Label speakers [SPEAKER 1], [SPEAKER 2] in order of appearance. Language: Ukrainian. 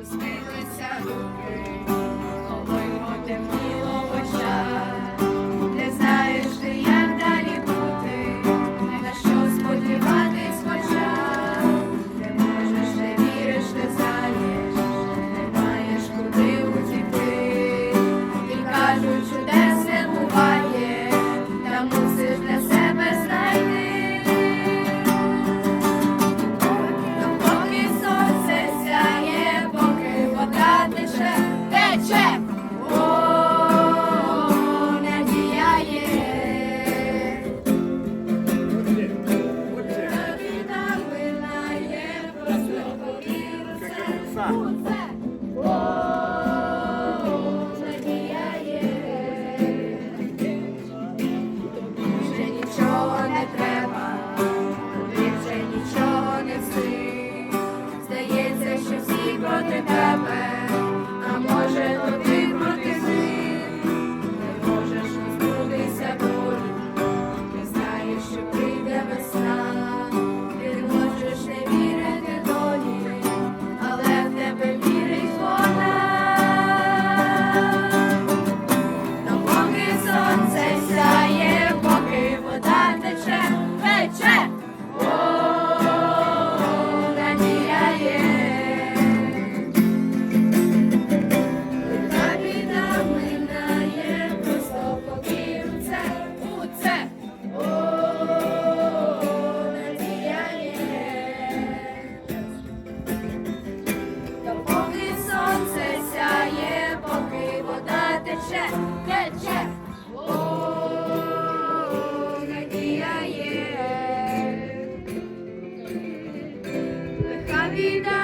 [SPEAKER 1] опустилися руки, коли потемніло Yeah. тече, тече, О, надія є, лиха війна.